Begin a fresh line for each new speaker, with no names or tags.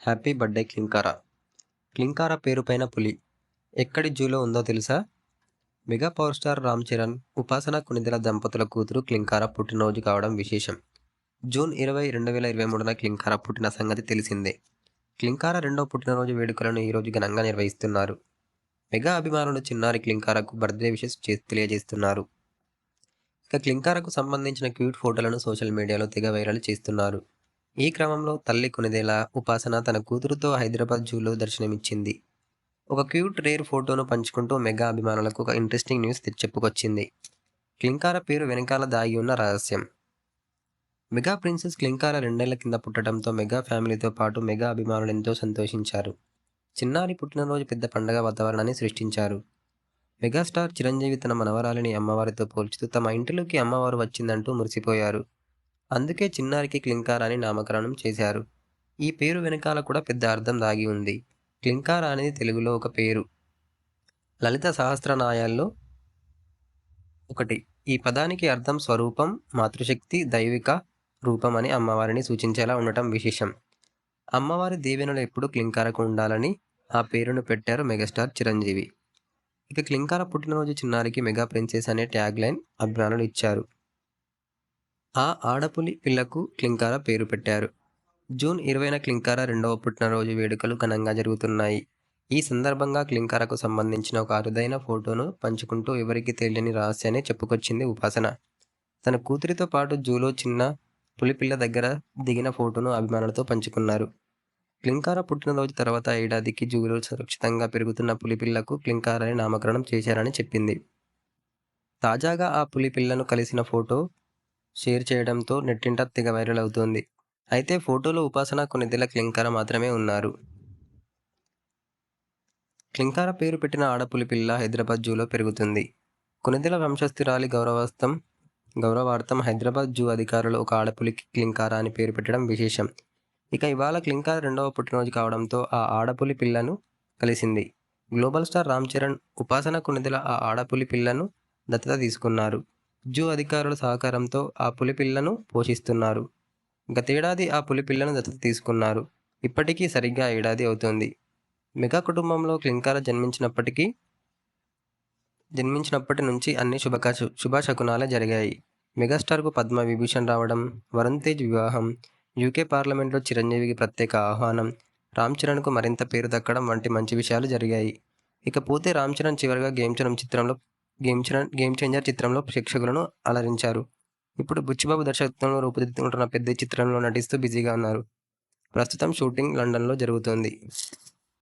Happy birthday Klin Kaara? Klin Kaara పేరుపైన పులి. ఎక్కడి జూలో ఉందో తెలుసా? Mega power star Ram Charan Upasana Konidela దంపతుల కూతురు క్లింకారా పుట్టినరోజు కావడం విశేషం. జూన్ ఇరవై రెండు వేల ఇరవై మూడున క్లింకారా పుట్టిన సంగతి తెలిసిందే. క్లింకారా రెండో పుట్టినరోజు వేడుకలను ఈరోజు ఘనంగా నిర్వహిస్తున్నారు. మెగా అభిమానులు చిన్నారి క్లింకారాకు బర్త్డే విషెస్ తెలియజేస్తున్నారు. ఇక క్లింకారాకు సంబంధించిన క్యూట్ ఫోటోలను సోషల్ మీడియాలో తెగ వైరల్ చేస్తున్నారు. ఈ క్రమంలో తల్లి కొనిదేలా ఉపాసన తన కూతురుతో హైదరాబాద్ జూలో దర్శనమిచ్చింది. ఒక క్యూట్ రేర్ ఫోటోను పంచుకుంటూ మెగా అభిమానులకు ఒక ఇంట్రెస్టింగ్ న్యూస్ చెప్పుకొచ్చింది క్లింకార పేరు వెనకాల దాగి ఉన్న రహస్యం. మెగా ప్రిన్సెస్ క్లింకార రెండేళ్ళ కింద పుట్టడంతో మెగా ఫ్యామిలీతో పాటు మెగా అభిమానులు ఎంతో సంతోషించారు. చిన్నారి పుట్టినరోజు పెద్ద పండగ వాతావరణాన్ని సృష్టించారు. మెగాస్టార్ చిరంజీవి తన మనవరాలిని అమ్మవారితో పోల్చుతూ తమ ఇంటిలోకి అమ్మవారు వచ్చిందంటూ మురిసిపోయారు. అందుకే చిన్నారికి క్లింకార్ అని నామకరణం చేశారు. ఈ పేరు వెనకాల కూడా పెద్ద అర్థం దాగి ఉంది. క్లింకార అనేది తెలుగులో ఒక పేరు. లలిత సహస్రనాయాల్లో ఒకటి. ఈ పదానికి అర్థం స్వరూపం మాతృశక్తి దైవిక రూపం అని అమ్మవారిని సూచించేలా ఉండటం విశేషం. అమ్మవారి దీవెనలు ఎప్పుడూ క్లింకారకు ఉండాలని ఆ పేరును పెట్టారు మెగాస్టార్ చిరంజీవి. ఇక క్లింకార పుట్టినరోజు చిన్నారికి మెగా ప్రిన్సెస్ అనే ట్యాగ్ లైన్ అభిమానులు ఇచ్చారు. ఆ ఆడపులి పిల్లకు క్లింకార పేరు పెట్టారు. జూన్ ఇరవైన క్లింకార రెండవ పుట్టినరోజు వేడుకలు ఘనంగా జరుగుతున్నాయి. ఈ సందర్భంగా క్లింకారకు సంబంధించిన ఒక అరుదైన ఫోటోను పంచుకుంటూ ఎవరికి తెలియని రహస్యాన్ని చెప్పుకొచ్చింది ఉపాసన. తన కూతురితో పాటు జూలో చిన్న పులిపిల్ల దగ్గర దిగిన ఫోటోను అభిమానులతో పంచుకున్నారు. క్లింకార పుట్టినరోజు తర్వాత ఏడాదికి జూలో సురక్షితంగా పెరుగుతున్న పులిపిల్లకు క్లింకారని నామకరణం చేశారని చెప్పింది. తాజాగా ఆ పులిపిల్లను కలిసిన ఫోటో షేర్ చేయడంతో నెట్టింట తెగ వైరల్ అవుతోంది. అయితే ఫోటోలో ఉపాసన కొన్నిదెల క్లింకార మాత్రమే ఉన్నారు. క్లింకార పేరు పెట్టిన ఆడపులి పిల్ల హైదరాబాద్ జూలో పెరుగుతుంది. కొనిదెల వంశస్థిరాలి గౌరవాస్తం గౌరవార్థం హైదరాబాద్ జూ అధికారులు ఒక ఆడపులికి క్లింకార అని పేరు పెట్టడం విశేషం. ఇక ఇవాళ క్లింకార రెండవ పుట్టినరోజు కావడంతో ఆ ఆడపులి పిల్లను కలిసింది. గ్లోబల్ స్టార్ రామ్ చరణ్ ఉపాసన కొనిదెల ఆ ఆడపులి పిల్లను దత్తత తీసుకున్నారు. జూ అధికారుల సహకారంతో ఆ పులిపిల్లను పోషిస్తున్నారు. గతేడాది ఆ పులిపిల్లను దత్తత తీసుకున్నారు. ఇప్పటికీ సరిగ్గా ఏడాది అవుతుంది. మెగా కుటుంబంలో క్లింకార జన్మించినప్పటికీ జన్మించినప్పటి నుంచి అన్ని శుభక శుభశకునాలే జరిగాయి. మెగాస్టార్కు పద్మ విభూషణ్ రావడం వరుణ్ తేజ్ వివాహం యూకే పార్లమెంట్లో చిరంజీవికి ప్రత్యేక ఆహ్వానం రామ్ చరణ్కు మరింత పేరు దక్కడం వంటి మంచి విషయాలు జరిగాయి. ఇకపోతే రామ్ చరణ్ చివరిగా గేమ్ చరణ్ చిత్రంలో గేమ్ గేమ్ చేంజర్ చిత్రంలో ప్రేక్షకులను అలరించారు. ఇప్పుడు బుచ్చిబాబు దర్శకత్వంలో రూపుదిద్దుకుంటున్న పెద్ద చిత్రంలో నటిస్తూ బిజీగా ఉన్నారు. ప్రస్తుతం షూటింగ్ లండన్లో జరుగుతోంది.